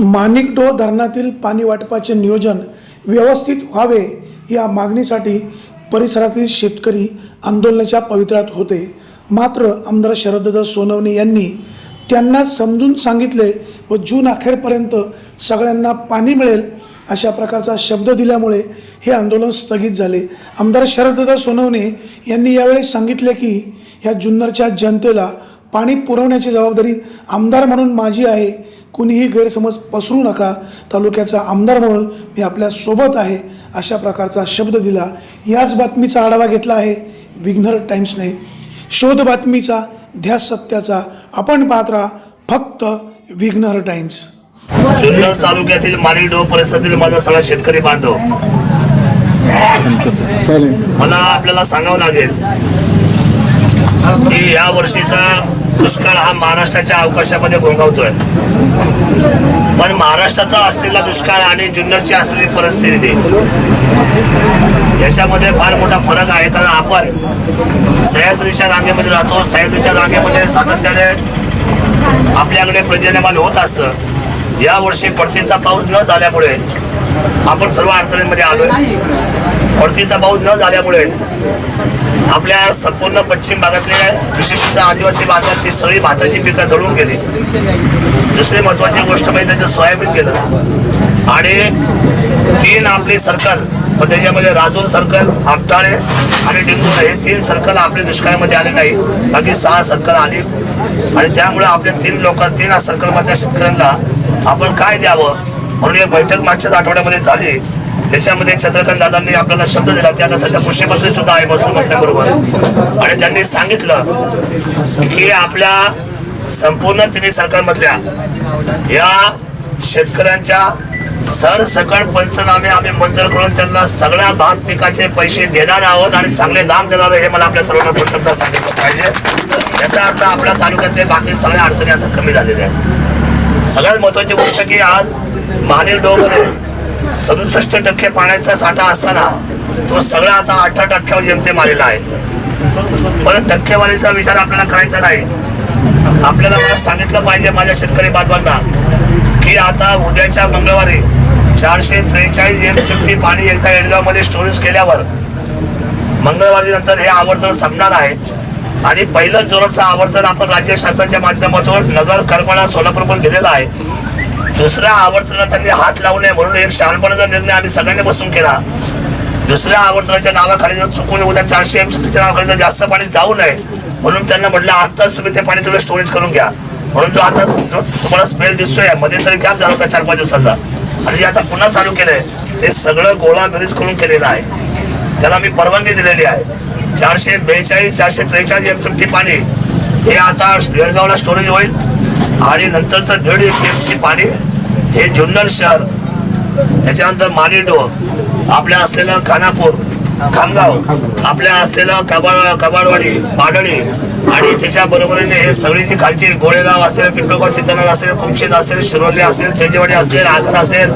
माणिकडोह धरणातील पाणी वाटपाचे नियोजन व्यवस्थित व्हावे या मागणीसाठी परिसरातील शेतकरी आंदोलनाच्या पवित्र्यात होते. मात्र आमदार शरददादा सोनवणे यांनी त्यांना समजून सांगितले व जून अखेरपर्यंत सगळ्यांना पाणी मिळेल अशा प्रकारचा शब्द दिल्यामुळे हे आंदोलन स्थगित झाले. आमदार शरददा सोनवणे यांनी यावेळी सांगितले की ह्या जुन्नरच्या जनतेला पाणी पुरवण्याची जबाबदारी आमदार म्हणून माझी आहे. कुणीही गैरसमज पसरू नका. तालुक्याचा आमदार म्हणून मी आपल्यासोबत आहे अशा प्रकारचा शब्द दिला. याच बातमीचा आढावा घेतला आहे विघ्नर टाइम्सने. शोध बातमीचा ध्यास सत्याचा. आपण पाहत राहा फक्त विघ्नर टाइम्स. जुन्नर तालुक्यातील माणिकडो परिसरातील माझा सगळा शेतकरी बांधव. मला आपल्याला सांगावं लागेल की या वर्षीचा दुष्काळ हा महाराष्ट्राच्या अवकाशामध्ये घोंगावतोय. पण महाराष्ट्राचा असलेला दुष्काळ आणि जुन्नरची असलेली परिस्थिती याच्यामध्ये फार मोठा फरक आहे. कारण आपण सह्याद्रीच्या रांगेमध्ये राहतो. सह्याद्रीच्या रांगेमध्ये सातत्याने आपल्याकडे प्रजन्यमान होत असतं. या वर्षी परतीचा पाऊस न झाल्यामुळे आपण सर्व अडचणींमध्ये आलोय. परतीचा पाऊस न झाल्यामुळे आपल्या संपूर्ण पश्चिम भागातले विशेषतः आदिवासी भागाची सगळी भाताची पिकं जळून गेली. दुसरी महत्वाची गोष्ट म्हणजे त्याचं सोयाबीन केलं आणि तीन आपली सर्कल पण त्याच्यामध्ये राजूर सर्कल आपटाळे आणि डिंगोरा हे तीन सर्कल आपले दुष्काळामध्ये आले नाही बाकी सहा सर्कल आली. आणि त्यामुळे आपल्या तीन लोक तीन सर्कलमधल्या शेतकऱ्यांना आपण काय द्यावं? म्हणून एक बैठक मागच्याच आठवड्यामध्ये झाली. त्याच्यामध्ये चंद्रकांत दादांनी आपल्याला शब्द दिला. ते सध्या कृषी सुद्धा आहे महसूल मंत्र्याबरोबर आणि त्यांनी सांगितलं की आपल्या संपूर्ण तिन्ही सरकारमधल्या या शेतकऱ्यांच्या सरसकट पंचनामे आम्ही मंजूर करून त्यांना सगळ्या भात पिकाचे पैसे देणार आहोत आणि चांगले दाम देणार हे मला आपल्या सर्वांना प्रथमता सांगितलं पाहिजे. याचा अर्थ आपल्या तालुक्यातले बाकी सगळ्या अडचणी आता कमी झालेल्या आहेत. सगळ्यात महत्वाची गोष्ट की आज महानीर डोमध्ये सदुसष्ट टक्के पाण्याचा साठा असताना तो सगळा आता अठरा टक्क्यावर जमतेम आलेला आहे. पण टक्केवारीचा विचार आपल्याला करायचा नाही. आपल्याला मला सांगितलं पाहिजे माझ्या शेतकरी बांधवांना की आता उद्याच्या मंगळवारी चारशे त्रेचाळीस एम सी पाणी एकदा येडगावमध्ये स्टोरेज केल्यावर मंगळवारी नंतर हे आवर्तन संपणार आहे. आणि पहिलं जोराचं आवर्तन आपण राज्य शासनाच्या माध्यमातून नगर करमाळा सोलापूर पण दिलेलं आहे. दुसऱ्या आवर्तनात त्यांनी हात लावू नये म्हणून एक शहाणपणाचा निर्णय आम्ही सगळ्यांनी बसून केला दुसऱ्या आवर्तनाच्या नावाखाली जर चुकून उद्या चारशे एम सीच्या नावाखाली जर जास्त पाणी जाऊ नये म्हणून त्यांना म्हटलं आत्ताच तुम्ही ते पाणी तेवढं स्टोरेज करून घ्या. म्हणून जो आता जो तुम्हाला स्मेल दिसतोयमध्ये तरी गॅप झाला होता चार पाच दिवसाचा. आणि जे आता पुन्हा चालू केलंय ते सगळं गोळा बेरीज करून केलेलं आहे. त्याला मी परवानगी दिलेली आहे. चारशे बेचाळीस चारशे त्रेचाळीस एम सी पाणी हे आता बेळगावला स्टोरेज होईल. आणि नंतरचं दीड एमसी पाणी हे जुन्नर शहर. त्याच्यानंतर मानेडो आपल्या असलेलं खानापूर खामगाव आपल्या असलेलं कबाड कबाडवाडी पाडळी आणि त्याच्या बरोबरीने हे सगळी जी खालची गोळेगाव असेल पिंपळगाव सीतानाथ असेल कुमशेत असेल शिरोली असेल तेजेवाडी असेल आगर असेल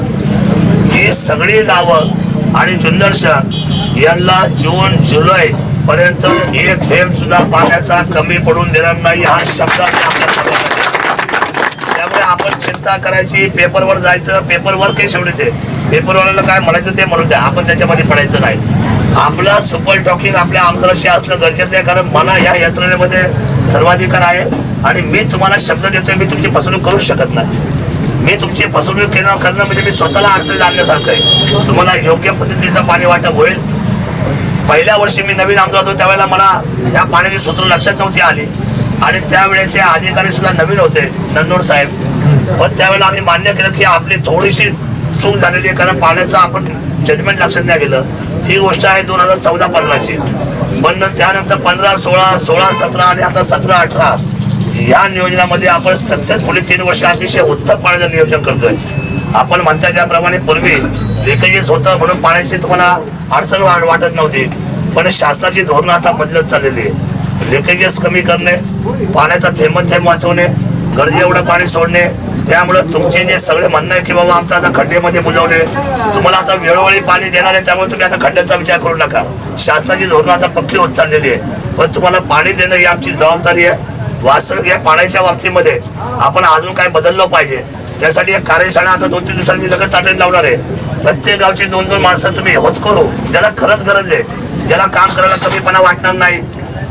ही सगळी गावं आणि जुन्नर शहर यांना जून जुलै पर्यंत एक थेंब सुद्धा पाण्याचा कमी पडून देणार नाही हा शब्द त्यामुळे आपण चिंता करायची पेपरवर जायचं पेपरवर काही शेवटी ते पेपरवाल्याला काय म्हणायचं ते म्हणू द्या आपण त्याच्यामध्ये पडायचं नाही. आपलं सुपर टॉकिंग आपल्या आमदाराशी असणं गरजेचं आहे कारण मला या यंत्रणेमध्ये सर्वाधिकार आहे आणि मी तुम्हाला शब्द देतोय मी तुमची फसवणूक करू शकत नाही. मी तुमची फसवणूक केलं करणं म्हणजे मी स्वतःला अडचणीत आणण्यासारखं आहे. तुम्हाला योग्य पद्धतीचं पाणी वाटप होईल. पहिल्या वर्षी मी नवीन आमदार होतो त्यावेळेला मला या पाण्याची सूत्र लक्षात नव्हती आली. आणि त्यावेळेचे अधिकारी सुद्धा नवीन होते नंदूर साहेब. पण त्यावेळेला आम्ही मान्य केलं की आपली थोडीशी चूक झालेली आहे कारण पाण्याचं आपण जजमेंट लक्षात नाही गेलं ही गोष्ट आहे दोन हजार चौदा पंधराची पण त्यानंतर पंधरा सोळा सोळा सतरा आणि आता सतरा अठरा या नियोजनामध्ये आपण सक्सेसफुली तीन वर्ष अतिशय उत्तम पाण्याचं नियोजन करतोय. आपण म्हणता त्याप्रमाणे पूर्वी लिकेजेस होतं म्हणून पाण्याची तुम्हाला अडचण वा- वाटत नव्हती. पण शासनाची धोरणं आता बदलत चाललेली आहे. लिकेजेस कमी करणे पाण्याचा थेंबन थेंब वाचवणे गरजे एवढं पाणी सोडणे त्यामुळे तुमचे जे सगळे म्हणणं आहे की बाबा आमचं आता खड्डेमध्ये बुजवले तुम्हाला आता वेळोवेळी पाणी देणार आहे त्यामुळे तुम्ही आता खड्ड्याचा विचार करू नका. शासनाची धोरणं आता पक्की होत चाललेली आहे. पण तुम्हाला पाणी देणं ही आमची जबाबदारी आहे. वास्तविक या पाण्याच्या बाबतीमध्ये. आपण अजून काय बदललं पाहिजे? त्यासाठी एक कार्यशाळा आता दोन तीन दिवसांनी मी लगेच ताटण लावणार आहे. प्रत्येक गावची दोन दोन माणसं तुम्ही होत करू. ज्याला खरंच गरज आहे ज्याला काम करायला कमीपणा वाटणार नाही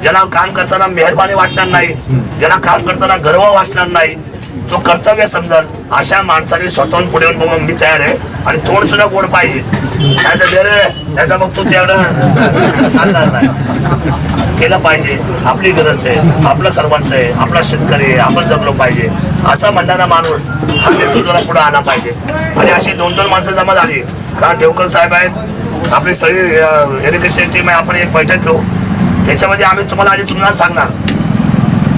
ज्याला काम करताना मेहरबानी वाटणार नाही ज्याला काम करताना गर्व वाटणार नाही तो कर्तव्य समजल अशा माणसाने स्वतःहून पुढे येऊन बाबा मी तयार आहे. आणि तोंड सुद्धा गोड पाहिजे. नाही तर रे नाही तर मग तू तेवढं चालणार नाही. केलं पाहिजे. आपली गरज आहे आपलं सर्वांचं आहे आपला शेतकरी आहे आपण जगलो पाहिजे. असं म्हणणारा माणूस हा नेतृत्वाला पुढे आला पाहिजे. आणि अशी दोन दोन माणसं जमा झाली. का देवकर साहेब आहेत आपली सगळी इरिगेशन टीम आहे आपण एक बैठक घेऊ. त्याच्यामध्ये आम्ही तुम्हाला आधी तुम्हाला सांगणार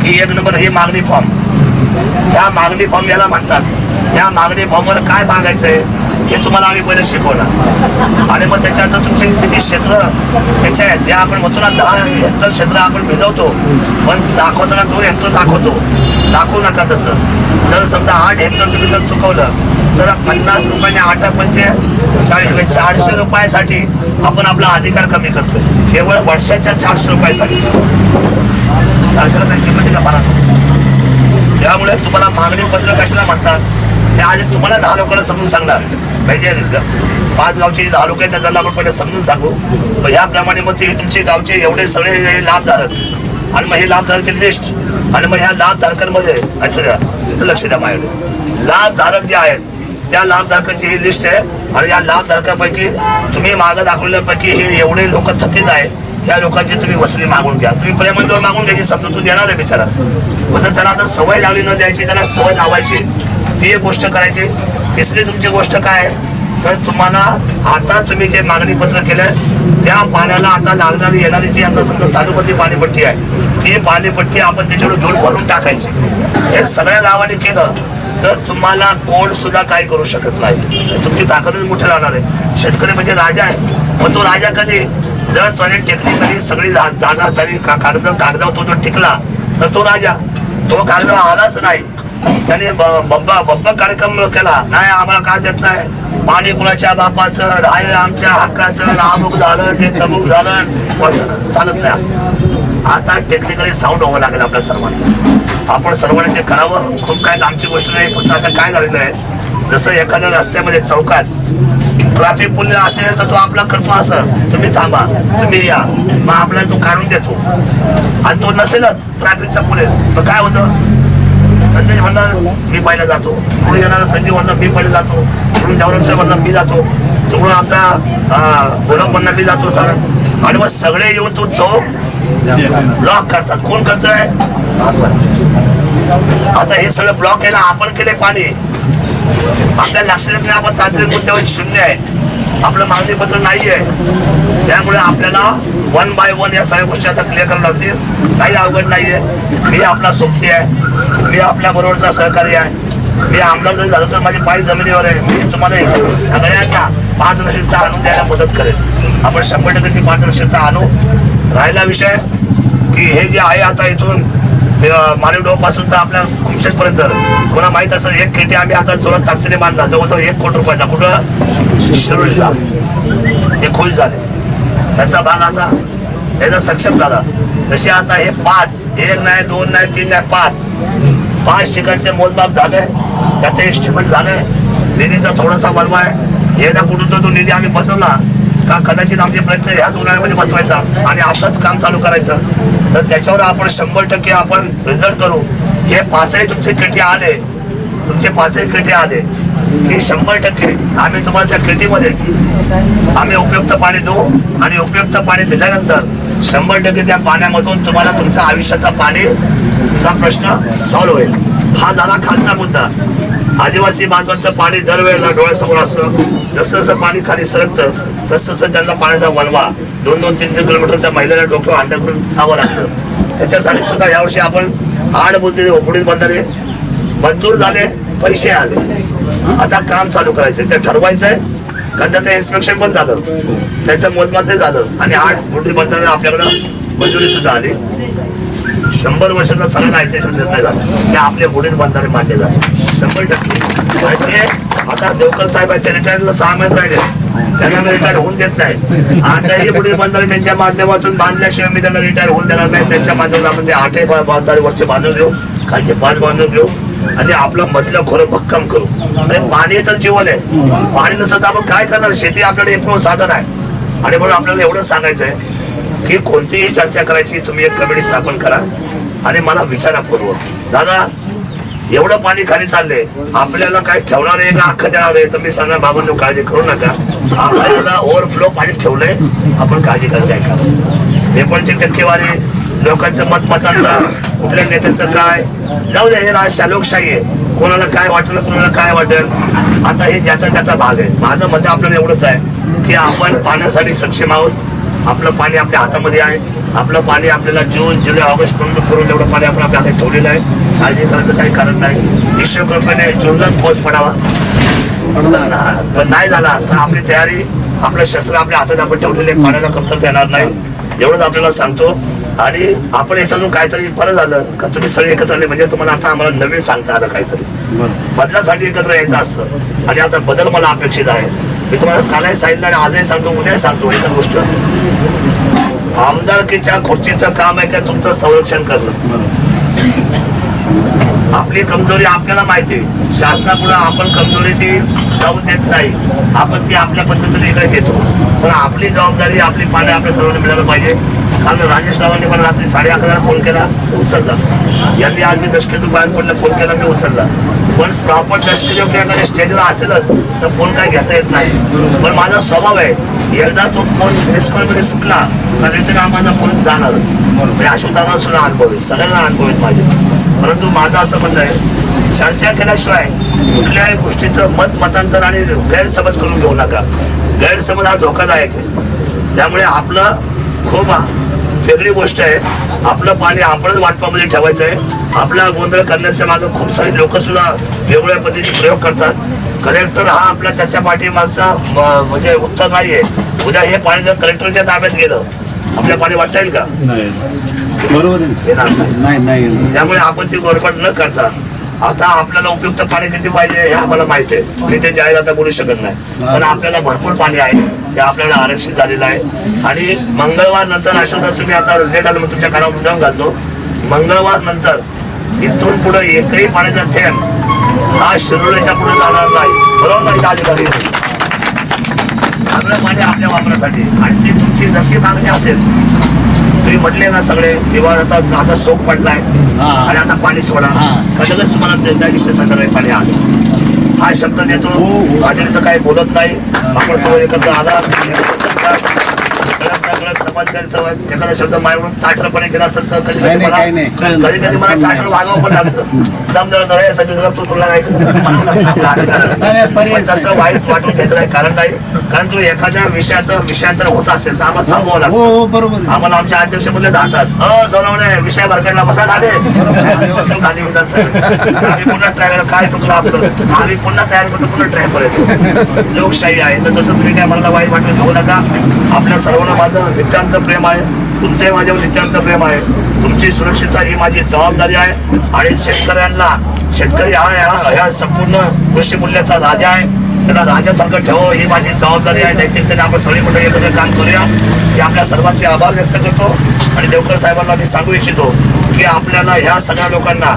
की एक नंबर हे मागणी फॉर्म ह्या मागणी फॉर्म याला म्हणतात. ह्या मागणी फॉर्मवर काय मागायचं आहे हे तुम्हाला आम्ही पहिले शिकवणार. आणि मग त्याच्यानंतर तुमचे किती क्षेत्र त्याचे आहेत त्या आपण म्हणतो ना दहा हेक्टर क्षेत्र आपण भिजवतो. पण दाखवताना दोन हेक्टर दाखवतो. दाखवू नका तसं. जर समजा आठ हेक्टर तुम्ही जर चुकवलं तर पन्नास रुपयाने आठ पंचे चाळीस म्हणजे चारशे रुपयासाठी आपण आपला अधिकार कमी करतोय. केवळ वर्षाच्या चारशे रुपयासाठी. चारशेला काही किंमत आहे का फार त्यामुळे तुम्हाला मागणी पत्र कशाला म्हणतात? हे आज तुम्हाला दहा लोकांना समजून सांगणार. म्हणजे पाच गावचे दहा लोक आहेत त्याला आपण पहिले समजून सांगू. मग याप्रमाणे मग ते तुमचे गावचे एवढे सगळे हे लाभधारक. आणि मग हे लाभधारकची लिस्ट आणि मग ह्या लाभधारकांमध्ये इथं लक्ष द्या माझ्याकडे. लाभधारक जे आहेत त्या लाभधारकांची ही लिस्ट आहे आणि या लाभधारकापैकी तुम्ही मागं दाखवल्यापैकी हे एवढे लोक थकीत आहेत या लोकांची तुम्ही वसुली मागून घ्या. तुम्ही प्रेमाजवळ मागून घ्यायची समजा तू देणार आहे बिचारा. पण जर त्याला आता सवय लावली न द्यायची त्याला सवय लावायची ती एक गोष्ट करायची. तिसरी तुमची गोष्ट काय आहे? तर तुम्हाला आता तुम्ही जे मागणी पत्र केलं त्या पाण्याला आता लागणारी येणारी जी आता समजा चालूमध्ये पाणीपट्टी आहे ती पाणीपट्टी आपण त्याच्यावर घेऊन भरून टाकायची. हे सगळ्या गावाने केलं तर तुम्हाला कोण सुद्धा काही करू शकत नाही. तुमची ताकदच मोठी राहणार आहे. शेतकरी म्हणजे राजा आहे मग तो राजा कधी? जर त्याने टेक्निकली सगळी जा- जागा त्याने कागद कागदावर तो जर टिकला तर तो राजा. तो कागदावर आलाच नाही. त्याने ब- बंबा बंब कार्यक्रम केला नाही आम्हाला काय देत नाही? पाणी कुणाच्या बापाचं राय आमच्या हक्काचं नामुक झालं ते तमुक झालं. पण चालत नाही असं. आता टेक्निकली साऊंड व्हावं लागेल आपल्या सर्वांना. आपण सर्वांनी ते करावं. खूप काय लांबची गोष्ट नाही फक्त आता काय झालेलं आहे? जसं एखाद्या रस्त्यामध्ये चौकात ट्रॅफिक पुल असेल तर तो आपला करतो असं. तुम्ही थांबा तुम्ही या. मग आपल्याला तो काढून देतो. आणि तो नसेलच ट्रॅफिकचा पोलीस. तर काय होतं? संजय म्हणणार मी पहिला जातो. पुढे येणारा संजय म्हणणार मी पहिले जातो. तिकडून देवराम म्हणणार मी जातो. तिकडून आमचा गोरख म्हणणार मी जातो सर. आणि मग सगळे येऊन तो चौक ब्लॉक करतात. कोण करतोय? आता हे सगळं ब्लॉक केलं आपण केले पाणी. आपल्या लक्षात येत नाही आपण तांत्रिक मुद्द्यावर शून्य आहे. आपलं मागणी पत्र नाही आहे. त्यामुळे आपल्याला वन बाय वन या सगळ्या गोष्टी आता क्लिअर करावं लागतील. काही अवघड नाही आहे मी आपला सोबती आहे. मी आपल्या बरोबरचा सहकारी आहे. मी आमदार जरी झालो तर माझी पाय जमिनीवर आहे. मी तुम्हाला याच्यातून सगळ्यांना पारदर्शकता आणून द्यायला मदत करेन आपण शंभर टक्के ती पारदर्शकता आणू. राहिला विषय की हे जे आहे आता इथून मालेडो पासून तर आपल्या कुमशेतपर्यंत कोणा माहीत असेल एक केटी आम्ही आता जोरात ताकदीने मांडला जवळजवळ एक कोटी रुपयाचा. कुठं? शिरोलीला ते खुश झाले. त्यांचा भाग आता हे जर सक्षम झाला तसे आता हे पाच एक नाही दोन नाही तीन नाही पाच. पाच ठिकाणचे मोजमाप झाले. त्याचे एस्टिमेट झाले. निधीचा थोडासा बनवा आहे. एकदा कुठून तर तो निधी आम्ही बसवला. का कदाचित आमचे प्रयत्न ह्याच उन्हाळ्यामध्ये बसवायचा आणि आताच काम चालू करायचं. तर त्याच्यावर आपण शंभर टक्के आपण रिझल्ट करू. हे पाचही तुमचे केटी आले. तुमचे पाचही पेटी आले. की शंभर टक्के आम्ही तुम्हाला त्या पेटीमध्ये आम्ही उपयुक्त पाणी देऊ आणि उपयुक्त पाणी दिल्यानंतर शंभर टक्के त्या पाण्यामधून तुम्हाला तुमचा आयुष्याचा पाणीचा प्रश्न सॉल्व्ह होईल. हा झाला खालचा मुद्दा. आदिवासी बांधवांचं पाणी दरवेळेला डोळ्यासमोर असतं. जसं जसं पाणी खाली सरकतं तसं तसं त्यांना पाण्याचा वनवा दोन दोन तीन तीन किलोमीटर त्या महिलेला डोक्यावर अंडा करून जावं लागतं. त्याच्यासाठी सुद्धा यावर्षी आपण आड बुद्धी उघडीत बंधारे. मंजूर झाले पैसे आले. आता काम चालू करायचं ते ठरवायचं आहे कारण त्याचं इन्स्पेक्शन पण झालं. त्याचं मोजमात ते झालं. आणि आठ बुद्धी बंधारे आपल्याकडं मंजुरी सुद्धा आली. शंभर वर्षाचा सगळ्यांना ऐतिहासिक निर्णय झाला. ते आपले वडील बांधारे मानले जाते शंभर टक्के. आता देवकर साहेब आहेत ते रिटायरला सहा महिने राहिले. त्यांना मी रिटायर होऊन देत नाही. आता हे पुढील बंधारे त्यांच्या माध्यमातून बांधल्याशिवाय मी त्यांना रिटायर होऊन देणार नाही. त्यांच्या माध्यमातून आपण ते आठही बांधारे वरचे बांधून घेऊ खालचे पाच बांधून घेऊ आणि आपलं मधलं खोरं भक्कम करू. अरे पाणी तर जीवन आहे. पाणी नसतं तर आपण काय करणार? शेती आपल्याकडे एकमेव साधन आहे. आणि म्हणून आपल्याला एवढं सांगायचं आहे की कोणतीही चर्चा करायची तुम्ही एक कमिटी स्थापन करा आणि मला विचारा पूर्व. दादा एवढं पाणी खाली चाललंय. आपल्याला काय ठेवणार आहे का अख्खं देणार आहे? तर मी बाबांनी काळजी करू नका. आपल्याला ओव्हरफ्लो पाणी ठेवलंय. आपण काळजी करत आहे का एकोणची टक्केवारी लोकांचं मत मतांतर कुठल्या नेत्यांचं काय? जाऊ दे हे राज लोकशाही आहे. कोणाला काय वाटलं कोणाला काय वाटेल? आता हे ज्याचा त्याचा भाग आहे. माझं म्हणणं आपल्याला एवढंच आहे की आपण पाण्यासाठी सक्षम आहोत. आपलं पाणी आपल्या हातामध्ये आहे. आपलं पाणी आपल्याला जून जुलै ऑगस्ट पर्यंत पुरवून एवढं पाणी आपण आपल्या हातात ठेवलेलं आहे. काळजी करायचं काही कारण नाही. ईश्वर कृपेने जूनलाच पाऊस पडावा. पण नाही झाला तर आपली तयारी आपलं शस्त्र आपल्या हातात आपण ठेवलेले आहे. पाण्याला कमतरता येणार नाही. एवढंच आपल्याला सांगतो. आणि आपण याच्यातून काहीतरी बरं झालं का तुम्ही सगळे एकत्र आले? म्हणजे तुम्हाला आता आम्हाला नवीन सांगता आलं काहीतरी. बदलासाठी एकत्र यायचं असतं. आणि आता बदल मला अपेक्षित आहे. मी तुम्हाला कालही सांगितलं आणि आजही सांगतो उद्याही सांगतो एका गोष्ट. आमदारकीच्या खुर्चीचं काम आहे का तुमचं संरक्षण करणं? आपली कमजोरी आपल्याला माहिती आहे. शासनापुढे आपण कमजोरी ती जाऊन देत नाही. आपण ती आपल्या पद्धतीने इकडे घेतो. पण आपली जबाबदारी आपली पाणी आपल्या सर्वांना मिळालं पाहिजे. कारण राजेश रावांनी मला रात्री साडे अकराला फोन केला उचलला. यांनी आज मी दशकेतून बाहेर पडलं फोन केला मी उचलला. पण प्रॉपर दशके योग्य एखाद्या स्टेजवर असेलच तर फोन काय घेता येत नाही. पण माझा स्वभाव आहे एकदा तो फोन मिसमध्ये सुटला तर रिटर्न हा माझा फोन जाणारच. म्हणजे अशोधांना सुद्धा अनुभव आहे सगळ्यांना अनुभव आहेत माझे. परंतु माझं असं म्हणणं आहे चर्चा केल्याशिवाय कुठल्याही गोष्टीचं मत मतांतर आणि गैरसमज करून घेऊ नका. गैरसमज हा धोकादायक आहे. त्यामुळे आपलं खूप वेगळी गोष्ट आहे. आपलं पाणी आपणच वाटपामध्ये ठेवायचं आहे आपला गोंधळ करण्याच्या मागं खूप सारे लोक सुद्धा वेगवेगळ्या पद्धतीने प्रयोग करतात. कलेक्टर हा आपला त्याच्या पाठीमागचा म्हणजे उत्तर नाहीये. उद्या हे पाणी जर कलेक्टरच्या ताब्यात गेलं आपल्या पाणी वाटता येईल का? नाही. बरोबर आहे. नाही. नाही नाही. त्यामुळे आपण ती गोरपट न करता आता आपल्याला उपयुक्त पाणी किती पाहिजे हे आम्हाला माहिती आहे. मी ते जाहीर आता बोलू शकत नाही. पण आपल्याला भरपूर पाणी आहे. ते आपल्याला आरक्षित झालेलं आहे. आणि मंगळवार नंतर अशोक तुम्ही आता लेट आलो तुमच्या कानावर मुद्दाम घालतो. मंगळवार नंतर इथून पुढे एकही पाण्याचा थेंब हा शिरोळेच्या पुढे जाणार नाही. बरोबर नाही अधिकारी? सगळं पाणी आपल्या वापरासाठी. आणि ती तुमची जशी मागणी असेल तुम्ही म्हटले ना सगळे किंवा आता आता सोप पडलाय. आणि आता पाणी सोडा. का लगेच तुम्हाला त्या- त्या विषय संदर्भात पाणी आलं. हा शब्द देतो. आधीचं काही बोलत नाही. आपण सगळं एकत्र आला. एखादा शब्द माझ्याकडून ताठरपणे केला असेल तर कधी कधी मला. कधी कधी मला ताठर वागावं पण लागतं. दम जरा जरा यासाठी जरा तू तुला काय तसं वाईट वाटून घ्यायचं काही कारण नाही. कारण तू एखाद्या विषयाचं विषयांतर होत असेल तर आम्हाला थांबवावं लागतं. हो हो आम्हाला आमच्या अध्यक्ष म्हणले जातात. अ विषय भरकडला बसा खाले आम्ही पुन्हा ट्राय काय चुकलं आपलं? आम्ही पुन्हा तयार करतो पुन्हा ट्राय करायचो. लोकशाही आहे. तर तसं तुम्ही काय मला वाईट वाटून घेऊ नका. आपल्या सर्वांना माझं नित्यांत प्रेम आहे. तुमचंही माझ्यावर नित्यांत प्रेम आहे. तुमची सुरक्षितता ही माझी जबाबदारी आहे. आणि शेतकऱ्यांना शेतकरी हा ह्या संपूर्ण कृषी मूल्याचा राजा आहे. त्याला राजासारखं ठेव ही माझी जबाबदारी आहे. नैतिकतेने आपण सगळी मंडळी एकत्र काम करूया. हे आपल्या सर्वांचे आभार व्यक्त करतो. आणि देवकर साहेबांना मी सांगू इच्छितो की आपल्याला ह्या सगळ्या लोकांना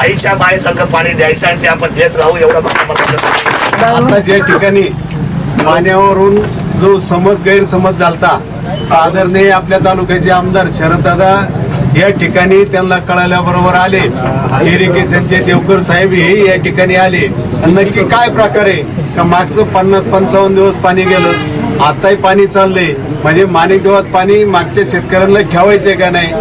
आईच्या मायेसारखं पाणी द्यायचं आणि ते आपण देत राहू एवढं आता ज्या ठिकाणी पाण्यावरून जो समज गैरसमज झालता आदरणीय आपल्या तालुक्याचे आमदार शरददादा या ठिकाणी त्यांना कळाल्याबरोबर आले. इरिगेशनचे देवकर साहेब हे या ठिकाणी आले. आणि नक्की काय प्रकारे का मागचं पन्नास पंचावन्न दिवस पाणी गेलं? आताही पाणी चाललंय. म्हणजे माणिकगावात पाणी मागच्या शेतकऱ्यांना ठेवायचंय का नाही?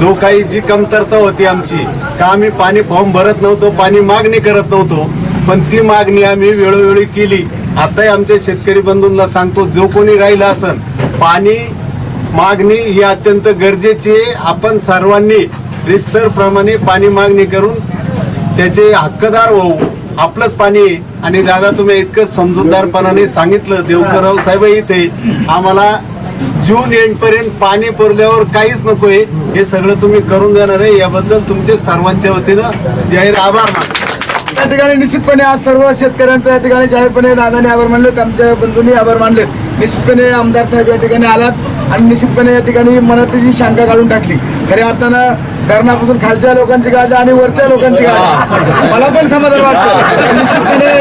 जो काही जी कमतरता होती आमची का आम्ही पाणी फॉर्म भरत नव्हतो पाणी मागणी करत नव्हतो पण ती मागणी आम्ही वेळोवेळी केली. आताही आमच्या शेतकरी बंधूंना सांगतो जो कोणी राहिला असन पाणी मागणी ही अत्यंत गरजेची आहे. आपण सर्वांनी रितसर प्रमाणे पाणी मागणी करून त्याचे हक्कदार होऊ. आपलंच पाणी आहे. आणि दादा तुम्ही इतकं समजूतदारपणाने सांगितलं. देवकरराव साहेब इथे आम्हाला जून एंड पर्यंत पाणी पुरल्यावर काहीच नकोय. हे सगळं तुम्ही करून देणार आहे. याबद्दल तुमचे सर्वांच्या वतीनं जाहीर आभार मानतो. त्या ठिकाणी निश्चितपणे आज सर्व शेतकऱ्यांचं या ठिकाणी जाहीरपणे दादाने आभार मानलेत. आमच्या बंधूंनी आभार मानलेत. निश्चितपणे आमदार साहेब या ठिकाणी आलात. आणि निश्चितपणे या ठिकाणी मनातली जी शंका काढून टाकली खऱ्या अर्थानं धरणापासून खालच्या लोकांची काढली आणि वरच्या लोकांची काढली मला पण समाधान वाटतं. निश्चितपणे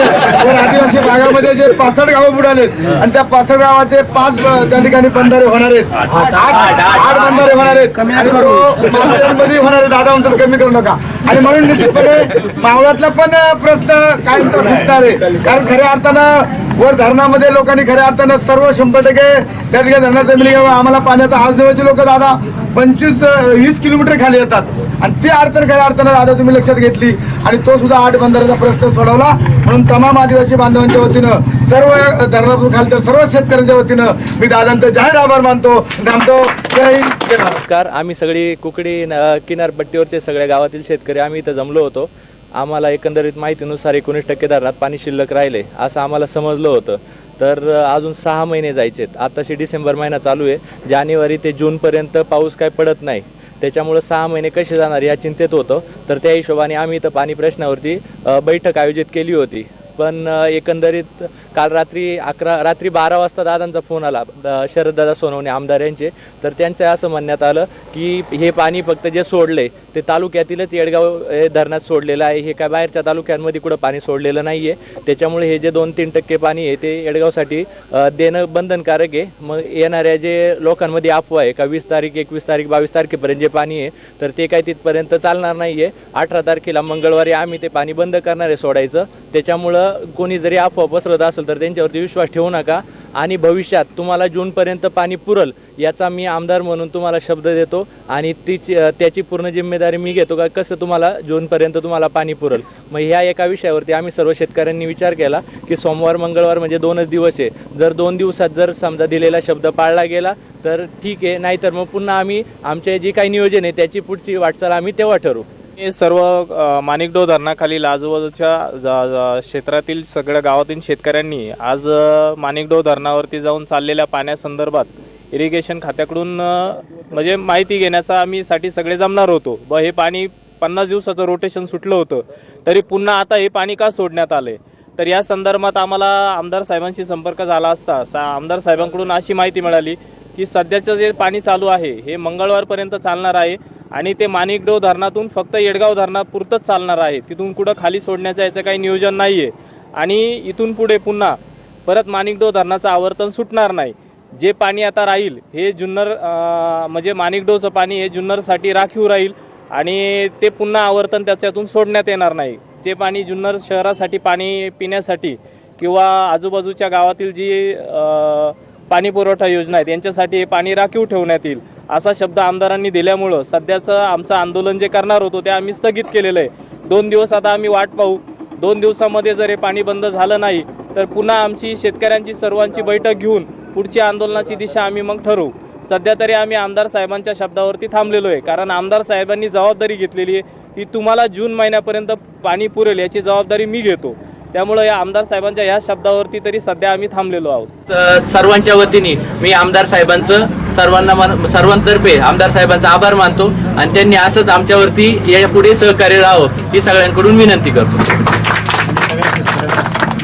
वर आदिवासी भागामध्ये जे पासष्ट गावं बुडालेत आणि त्या पासष्ट गावाचे पाच त्या ठिकाणी बंधारे होणार आहेत. आठ बंधारे होणार आहेत. आणि होणार आहे. दादा म्हणतात कमी करू नका. आणि म्हणून निश्चितपणे मावळातला पण प्रश्न कायमचा सुटणार आहे. कारण खऱ्या अर्थानं वर धरणामध्ये लोकांनी खऱ्या अर्थानं सर्व शंभर टक्के त्या ठिकाणी धरणात जमिनी आम्हाला पाण्याचा आज जवळचे लोक दादा. पंचवीस वीस किलोमीटर खाली येतात. आणि ती अडचण खऱ्या अर्थानं दादा तुम्ही लक्षात घेतली. आणि तो सुद्धा आठ बंधाऱ्याचा प्रश्न सोडवला. म्हणून तमाम आदिवासी बांधवांच्या वतीनं सर्व धरणापूर खालच्या सर्व शेतकऱ्यांच्या वतीनं मी दादांचा जाहीर आभार मानतो. थांबतो. जय नमस्कार. आम्ही सगळी कुकडी किनारपट्टीवरचे सगळ्या गावातील शेतकरी आम्ही इथं जमलो होतो. आम्हाला एकंदरीत माहितीनुसार एकोणीस टक्के धरणात पाणी शिल्लक राहिले असं आम्हाला समजलं होतं. तर अजून सहा महिने जायचेत. आताशी डिसेंबर महिना चालू आहे. जानेवारी ते जूनपर्यंत पाऊस काय पडत नाही. त्याच्यामुळं सहा महिने कसे जाणार या चिंतेत होतं. तर त्या हिशोबाने आम्ही इथं पाणी प्रश्नावरती बैठक आयोजित केली होती. पण एकंदरीत काल रात्री अकरा रात्री बारा वाजता दादांचा फोन आला द- शरददादा सोनवणे आमदार यांचे. तर त्यांचं असं म्हणण्यात आलं की हे पाणी फक्त जे सोडले ते तालुक्यातीलच येडगाव हे धरणात सोडलेलं आहे. हे काय बाहेरच्या तालुक्यांमध्ये कुठं पाणी सोडलेलं नाही आहे त्याच्यामुळे हे जे दोन तीन टक्के पाणी आहे ते येडगावसाठी देणं बंधनकारक आहे. मग येणाऱ्या जे लोकांमध्ये अफवा आहे का वीस तारीख एकवीस तारीख बावीस तारखेपर्यंत जे पाणी आहे तर ते काय तिथपर्यंत चालणार नाही आहे अठरा तारखेला मंगळवारी आम्ही ते पाणी बंद करणार आहे सोडायचं. त्याच्यामुळं कोणी जरी अफवा पसरत असेल तर त्यांच्यावरती विश्वास ठेवू नका. आणि भविष्यात तुम्हाला जूनपर्यंत पाणी पुरल याचा मी आमदार म्हणून तुम्हाला शब्द देतो. आणि तिची त्याची पूर्ण जिम्मेदारी मी घेतो का कसं तुम्हाला जूनपर्यंत तुम्हाला पाणी पुरल? मग ह्या एका विषयावरती आम्ही सर्व शेतकऱ्यांनी विचार केला की सोमवार मंगळवार म्हणजे दोनच दिवस आहे. जर दोन दिवसात जर समजा दिलेला शब्द पाळला गेला तर ठीक आहे. नाहीतर मग पुन्हा आम्ही आमचे जे काही नियोजन आहे त्याची पुढची वाटचाल आम्ही तेव्हा ठरवू हे सर्व माणिकडो धरणाखालील आजूबाजूच्या ज- क्षेत्रातील सगळ्या गावातील शेतकऱ्यांनी आज माणिकडो धरणावरती जाऊन चाललेल्या पाण्यासंदर्भात इरिगेशन खात्याकडून म्हणजे माहिती घेण्याचा आम्ही साठी सगळे जमणार होतो. ब हे पाणी पन्नास दिवसाचं रोटेशन सुटलं होतं तरी पुन्हा आता हे पाणी का सोडण्यात आले तर या संदर्भात आम्हाला आमदार साहेबांशी संपर्क झाला असता सा आमदार साहेबांकडून अशी माहिती मिळाली की सध्याचं जे पाणी चालू आहे हे मंगळवारपर्यंत चालणार आहे. आणि ते माणिकडो धरणातून फक्त येडगाव धरणापुरतंच चालणार आहे. तिथून कुठं खाली सोडण्याचं याचं काही नियोजन नाही आहे आणि इथून पुढे पुन्हा परत माणिकडो धरणाचं आवर्तन सुटणार नाही. जे पाणी आता राहील हे जुन्नर म्हणजे माणिकडोचं पाणी हे जुन्नरसाठी राखीव राहील आणि ते पुन्हा आवर्तन त्याच्यातून सोडण्यात येणार नाही. जे पाणी जुन्नर शहरासाठी पाणी पिण्यासाठी किंवा आजूबाजूच्या गावातील जी पाणी पुरवठा योजना आहेत यांच्यासाठी हे पाणी राखीव ठेवण्यात येईल. असा शब्द आमदारांनी दिल्यामुळं सध्याचं आमचं आंदोलन जे करणार होतो ते आम्ही स्थगित केलेलं आहे. दोन दिवस आता आम्ही वाट पाहू. दोन दिवसामध्ये जर हे पाणी बंद झालं नाही तर पुन्हा आमची शेतकऱ्यांची सर्वांची बैठक घेऊन पुढची आंदोलनाची दिशा आम्ही मग ठरवू. सध्या तरी आम्ही आमदार साहेबांच्या शब्दावरती थांबलेलो आहे. कारण आमदार साहेबांनी जबाबदारी घेतलेली आहे. की तुम्हाला जून महिन्यापर्यंत पाणी पुरेल याची जबाबदारी मी घेतो. त्यामुळे या आमदार साहेबांच्या या शब्दावरती तरी सध्या आम्ही थांबलेलो आहोत. सर्वांच्या वतीने मी आमदार साहेबांचं सर्वांना सर्वांतर्फे आमदार साहेबांचा आभार मानतो आणि त्यांनी असंच आमच्यावरती यापुढे सहकार्य राहावं ही सगळ्यांकडून विनंती करतो.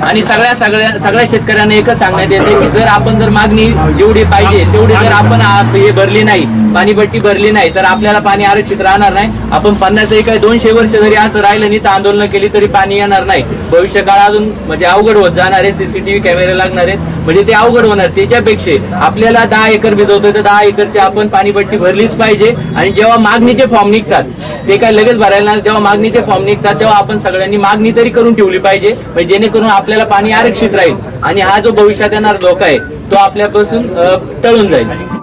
आणि सगळ्या सगळ्या सगळ्या शेतकऱ्यांना एकच सांगण्यात येते की जर आपण जर मागणी जेवढी पाहिजे तेवढी जर आपण हे भरली नाही पाणीपट्टी भरली नाही तर आपल्याला पाणी आरक्षित राहणार नाही. आपण पन्नास एक दोनशे वर्ष जरी असं राहिलं नाही तर आंदोलन केली तरी पाणी येणार नाही. भविष्य काळ अजून म्हणजे अवघड होत जाणार आहे सीसीटीव्ही कॅमेरे लागणार आहेत. म्हणजे ते अवघड होणार त्याच्यापेक्षा आपल्याला दहा एकर भिजवतोय तर दहा एकरची आपण पाणीपट्टी भरलीच पाहिजे. आणि जेव्हा मागणीचे फॉर्म निघतात ते काय लगेच भरायला जेव्हा मागणीचे फॉर्म निघतात तेव्हा आपण सगळ्यांनी मागणी तरी करून ठेवली पाहिजे. म्हणजे जेणेकरून आपल्याला पाणी आरक्षित राहील आणि हा जो भविष्यात येणार धोका आहे तो आपल्यापासून टळून जाईल.